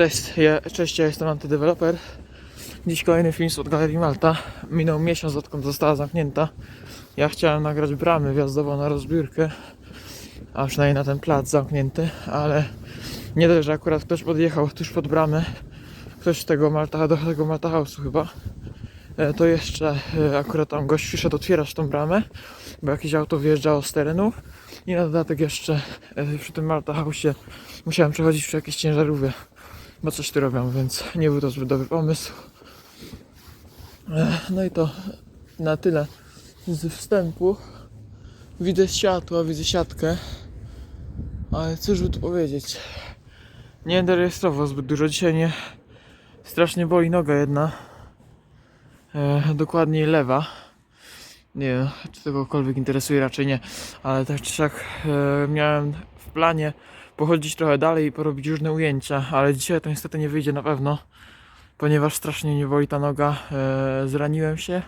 Cześć, ja, cześć, ja jestem antydeweloper. Dziś kolejny film od Galerii Malta. Minął miesiąc odkąd została zamknięta. Ja chciałem nagrać bramę wjazdową na rozbiórkę, a przynajmniej na ten plac zamknięty, ale nie dość, że akurat ktoś podjechał tuż pod bramę, ktoś z tego Malta, do tego Malta House'u chyba, e, to jeszcze e, akurat tam gość przyszedł otwierać tą bramę, bo jakieś auto wyjeżdżało z terenu i na dodatek jeszcze e, przy tym Malta House'ie musiałem przechodzić przy jakiejś ciężarówie, bo coś tu robią, więc nie był to zbyt dobry pomysł. No i to na tyle z wstępu. Widzę światło, widzę siatkę, ale cóż by tu powiedzieć. Nie będę rejestrował zbyt dużo. Dzisiaj nie strasznie boli noga jedna. E, dokładniej lewa. Nie wiem, czy kogokolwiek interesuje, raczej nie. Ale tak czy siak e, miałem w planie pochodzić trochę dalej i porobić różne ujęcia, ale dzisiaj to niestety nie wyjdzie na pewno, ponieważ strasznie mnie boli ta noga. E, zraniłem się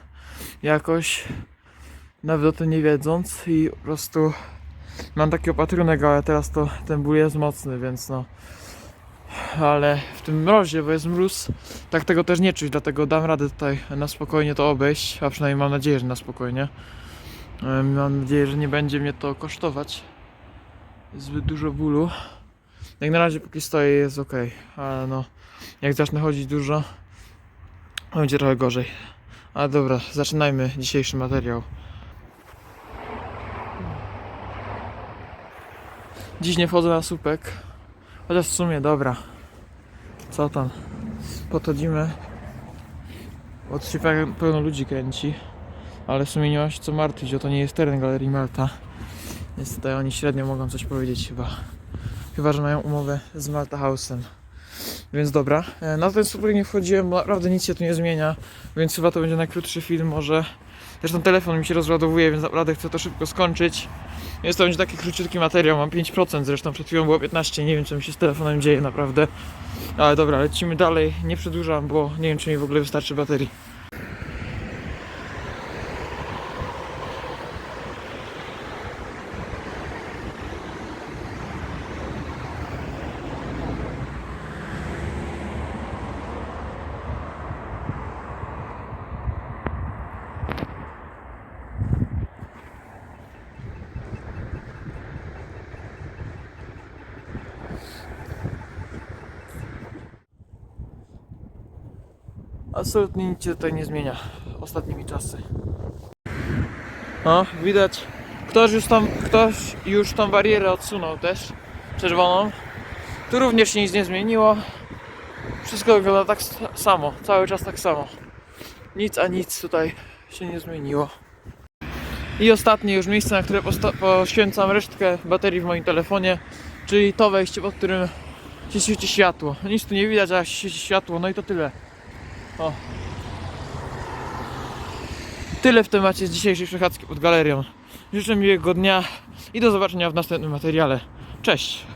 jakoś, nawet o tym nie wiedząc i po prostu mam taki opatrunek, ale teraz to ten ból jest mocny, więc no. Ale w tym mrozie, bo jest mróz, tak tego też nie czuć, dlatego dam radę tutaj na spokojnie to obejść, a przynajmniej mam nadzieję, że na spokojnie. E, Mam nadzieję, że nie będzie mnie to kosztować zbyt dużo bólu. Jak na razie póki stoję jest ok, ale no jak zacznę chodzić dużo, będzie trochę gorzej. Ale dobra, zaczynajmy dzisiejszy materiał. Dziś nie wchodzę na słupek, chociaż w sumie dobra. Co tam? Podchodzimy. Od się pe- pełno ludzi kręci, ale w sumie nie ma się co martwić, bo to nie jest teren Galerii Malta. Więc tutaj oni średnio mogą coś powiedzieć chyba. Chyba, że mają umowę z Malta House'em. Więc dobra, e, na ten super nie wchodziłem, naprawdę nic się tu nie zmienia, więc chyba to będzie najkrótszy film może. Zresztą telefon mi się rozładowuje, więc naprawdę chcę to szybko skończyć. Więc to będzie taki króciutki materiał, mam 5%, zresztą przed chwilą było 15, nie wiem co mi się z telefonem dzieje naprawdę. Ale dobra, lecimy dalej, nie przedłużam, bo nie wiem czy mi w ogóle wystarczy baterii. Absolutnie nic się tutaj nie zmienia ostatnimi czasy. No, widać. Ktoś już tam, ktoś już tą barierę odsunął też. Czerwoną. Tu również się nic nie zmieniło. Wszystko wygląda tak samo. Cały czas tak samo. Nic a nic tutaj się nie zmieniło. I ostatnie już miejsce, na które poświęcam resztkę baterii w moim telefonie, czyli to wejście, pod którym się świeci światło. Nic tu nie widać, a się świeci światło, no i to tyle. O. Tyle w temacie z dzisiejszej przechadzki pod galerią. Życzę miłego dnia i do zobaczenia w następnym materiale. Cześć!